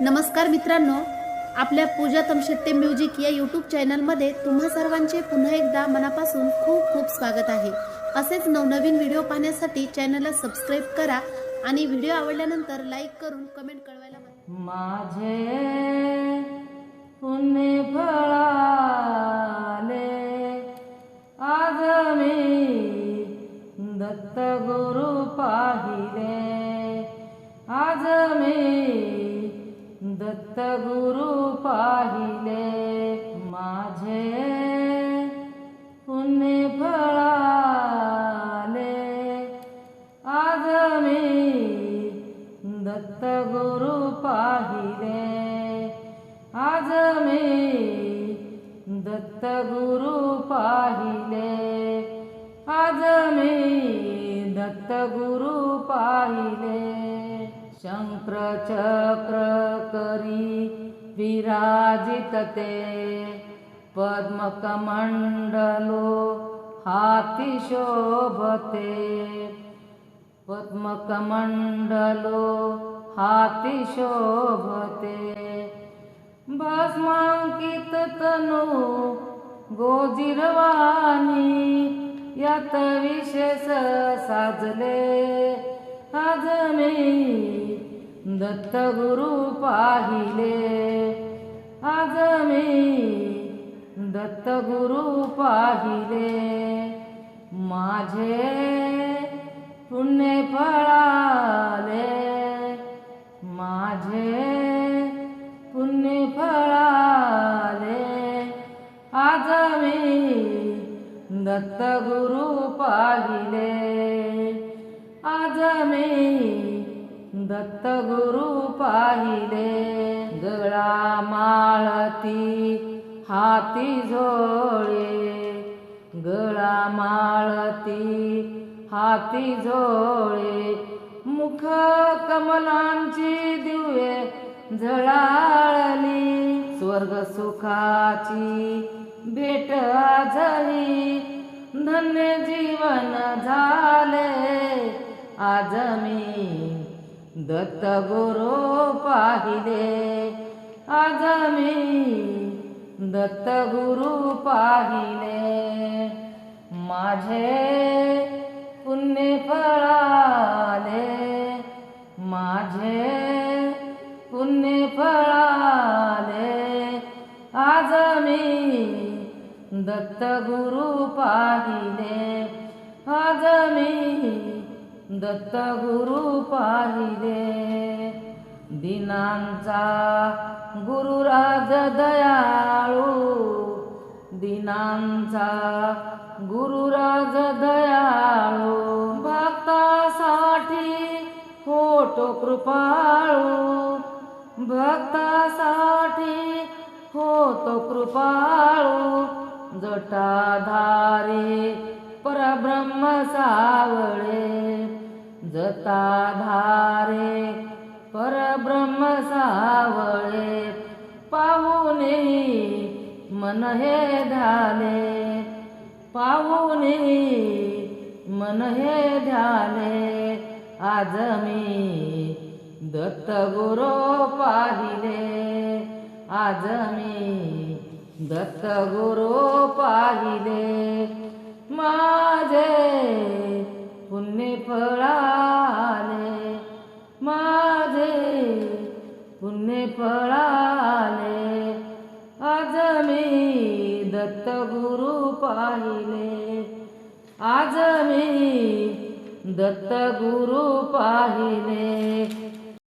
नमस्कार मित्रांनो आपल्या पूजा तमशेट्टे म्युझिक या यूट्यूब चॅनलमध्ये तुम्हा सर्वांचे पुन्हा एकदा मनापासून खूप खूप स्वागत आहे. असेच नवनवीन व्हिडिओ पाहण्यासाठी चॅनलला सबस्क्राईब करा आणि व्हिडिओ आवडल्यानंतर लाईक करून कमेंट कळवायला माझे पुणे फळाले. आज मी दत्त गुरु पाहिले. आज मी दत्त गुरु पाहिले माझे. पुण्य फळाले. आज मी दत्त गुरु पाहिले. आज मी दत्त गुरु पाहिले. आज मी दत्त गुरु पाहिले. शंकर चक्र करी विराजित ते पद्मकमंडलो हाती शोभते. पद्मकमंडलो हाती शोभते. भस्मांकित तनु गोजिरवाणी यत विशेष साजले. आज दत्त गुरु पाहिले. आज मी दत्त गुरु पाहिले. माझे पुण्य फळाले. माझे पुण्य फळाले. आज मी दत्त गुरु पाहिले. आज मी दत्त गुरु पाहिले. गळा माळती हाती झोळे. गळा माळती हाती झोळे. मुख कमलांची दिवे झळाळली. स्वर्ग सुखाची भेट झाली धन्य जीवन झाले. आज मी दत्त गुरु पाहिले आज मी दत्त गुरु पाहिले माझे पुण्य फळाले. माझे पुण्य फळाले. आज मी दत्त गुरु पाहिले आज मी दत्त गुरु पाहिले. दिनांचा गुरुराज दयाळू. दिनांचा गुरुराज दयाळू. भक्तासाठी होतो कृपाळू. भक्तासाठी होतो कृपाळू. जटाधारे परब्रह्म सावळे जता धारे परब्रह्म सावळे पाहुणे मन हे झाले पाहुणे मन हे झाले आज मी दत्त गुरु पाहिले आज मी दत्त गुरु पाहिले. माझे पुण्य फळाले माझे पुण्य फळाले आज मी दत्त गुरु पाहिले. आज मी दत्त गुरु पाहिले.